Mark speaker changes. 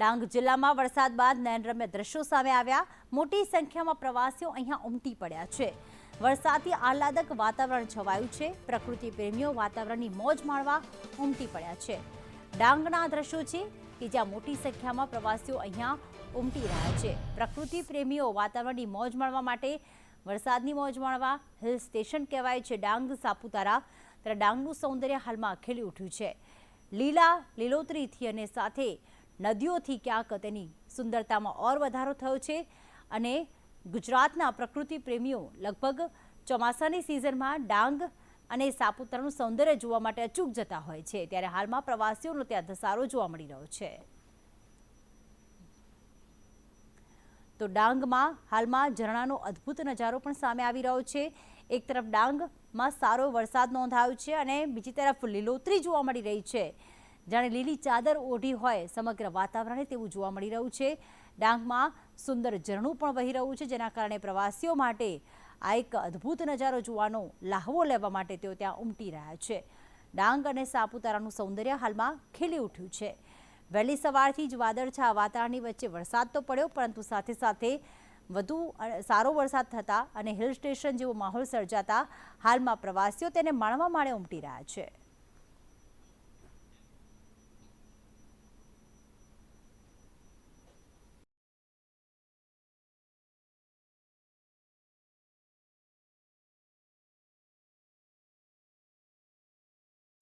Speaker 1: ડાંગ જિલ્લામાં વરસાદ બાદ નયનરમ્ય દ્રશ્યો સામે આવ્યા. મોટી સંખ્યામાં પ્રવાસીઓ અહીંયા ઉમટી પડ્યા છે. વરસાદથી આહલાદક વાતાવરણ છવાયું છે. પ્રકૃતિ પ્રેમીઓ વાતાવરણની મોજ માણવા ઉમટી પડ્યા છે. ડાંગના દ્રશ્યો છે કે જ્યાં મોટી સંખ્યામાં પ્રવાસીઓ અહીંયા ઉમટી રહ્યા છે. પ્રકૃતિ પ્રેમીઓ વાતાવરણની મોજ માણવા માટે વરસાદની મોજ માણવા હિલ સ્ટેશન કહેવાય છે ડાંગ સાપુતારા. ત્યારે ડાંગનું સૌંદર્ય હાલમાં ખીલી ઉઠ્યું છે. લીલા લીલોતરીથી અને સાથે નદીઓથી ક્યાંક તેની સુંદરતામાં ઓર વધારો થયો છે અને ગુજરાતના પ્રકૃતિ પ્રેમીઓ લગભગ ચોમાસાની સિઝનમાં ડાંગ અને સાપુતારાનું સૌંદર્ય જોવા માટે અચૂક જતા હોય છે. ત્યારે હાલમાં પ્રવાસીઓનો ત્યાં ધસારો જોવા મળી રહ્યો છે. તો ડાંગમાં હાલમાં ઝરણાનો અદ્ભુત નજારો પણ સામે આવી રહ્યો છે. એક તરફ ડાંગમાં સારો વરસાદ નોંધાયો છે અને બીજી તરફ લીલોતરી જોવા મળી રહી છે. જાણે લીલી ચાદર ઓઢી હોય સમગ્ર વાતાવરણે તેવું જોવા મળી રહ્યું છે. ડાંગમાં સુંદર ઝરણું પણ વહી રહ્યું છે, જેના કારણે પ્રવાસીઓ માટે આ એક અદ્ભુત નજારો જોવાનો લાહવો લેવા માટે તેઓ ત્યાં ઉમટી રહ્યા છે. ડાંગ અને સાપુતારાનું સૌંદર્ય હાલમાં ખીલી ઉઠ્યું છે. વહેલી સવારથી જ વાદળછા વાતાવરણની વચ્ચે વરસાદ તો પડ્યો, પરંતુ સાથે સાથે વધુ સારો વરસાદ થતા અને હિલ સ્ટેશન જેવો માહોલ સર્જાતા હાલમાં પ્રવાસીઓ તેને માણવા માણે ઉમટી રહ્યા છે.